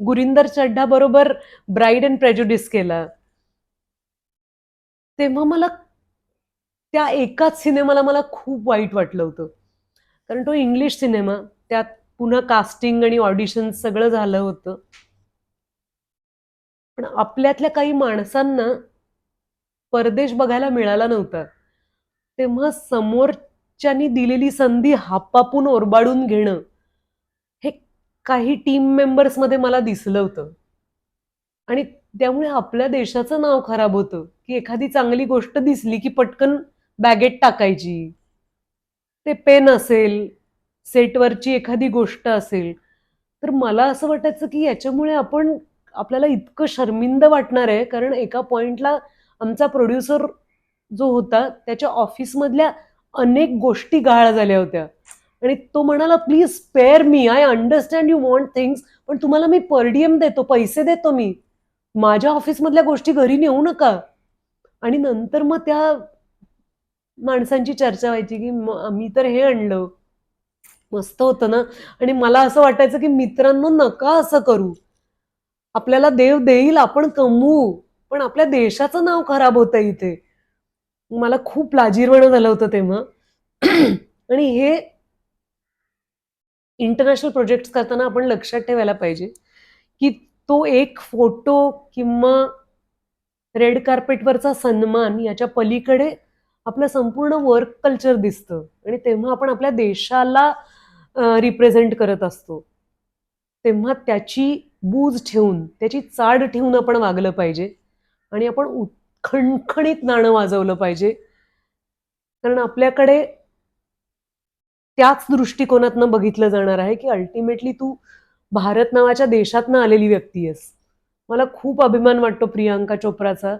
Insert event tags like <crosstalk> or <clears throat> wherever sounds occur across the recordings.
गुरिंदर चड्ढा बरोबर bride and प्रेज्युडिस केला. तेव्हा मला त्या एकाच सिनेमाला मला खूप वाईट वाटलं होतं. कारण तो इंग्लिश सिनेमा त्यात पुन्हा कास्टिंग आणि ऑडिशन सगळं झालं होतं. पण आपल्यातल्या काही माणसांना परदेश बघायला मिळाला नव्हता. तेव्हा समोरच्यानी दिलेली संधी हापापून ओरबाडून घेणं काही टीम मेंबर्समध्ये मला दिसलं होतं. आणि त्यामुळे आपल्या देशाचं नाव खराब होतं की एखादी चांगली गोष्ट दिसली की पटकन बॅगेत टाकायची. ते पेन असेल सेटवरची एखादी गोष्ट असेल तर मला असं वाटायचं की याच्यामुळे आपण आपल्याला इतकं शर्मिंद वाटणार आहे कारण एका पॉइंटला आमचा प्रोड्युसर जो होता त्याच्या ऑफिसमधल्या अनेक गोष्टी गाळ झाल्या होत्या. आणि तो म्हणाला please spare me I understand you want things पण तुम्हाला मी परडीएम देतो पैसे देतो मी. माझ्या ऑफिसमधल्या गोष्टी घरी नेऊ नका. आणि नंतर मग त्या माणसांची चर्चा व्हायची की मी तर हे आणलं. मस्त होतं ना? आणि मला असं वाटायचं की मित्रांनो नका असं करू. आपल्याला देव देईल आपण कमवू. पण आपल्या देशाचं नाव खराब होतं इथे. मला खूप लाजीरवाणं झालं होतं तेव्हा. <clears throat> आणि हे इंटरनॅशनल प्रोजेक्ट करताना आपण लक्षात ठेवायला पाहिजे की तो एक फोटो किंवा रेड कार्पेटवरचा सन्मान याच्या पलीकडे आपलं संपूर्ण वर्क कल्चर दिसतं. आणि तेव्हा आपण आपल्या देशाला रिप्रेझेंट करत असतो. तेव्हा त्याची बूज ठेवून त्याची चाड ठेवून आपण वागलं पाहिजे. आणि आपण खणखणीत नाणं वाजवलं पाहिजे. कारण आपल्याकडे त्याच दृष्टिकोनातनं बघितलं जाणार आहे की अल्टिमेटली तू भारत नावाच्या देशातनं आलेली व्यक्ती आहेस. मला खूप अभिमान वाटतो प्रियांका चोप्राचा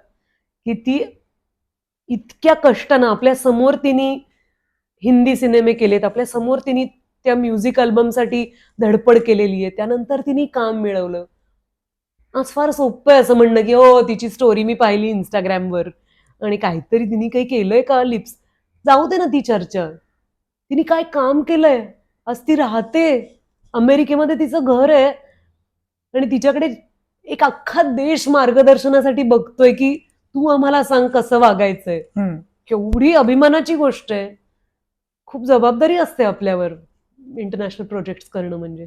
की ती इतक्या कष्टानं आपल्यासमोर तिने हिंदी सिनेमे केलेत आपल्यासमोर तिने त्या म्युझिक अल्बमसाठी धडपड केलेली आहे त्यानंतर तिने काम मिळवलं. आज फार सोपं आहे असं म्हणणं की हो तिची स्टोरी मी पाहिली इंस्टाग्रामवर आणि काहीतरी तिने काही केलंय का लिप्स जाऊ दे ना ती चर्चा. तिने काय काम केलंय? आज ती राहते. अमेरिकेमध्ये तिचं घर आहे. आणि तिच्याकडे एक अख्खा देश मार्गदर्शनासाठी बघतोय की तू आम्हाला सांग कसं वागायचंय. केवढी अभिमानाची गोष्ट आहे. खूप जबाबदारी असते आपल्यावर. इंटरनॅशनल प्रोजेक्ट करणं म्हणजे.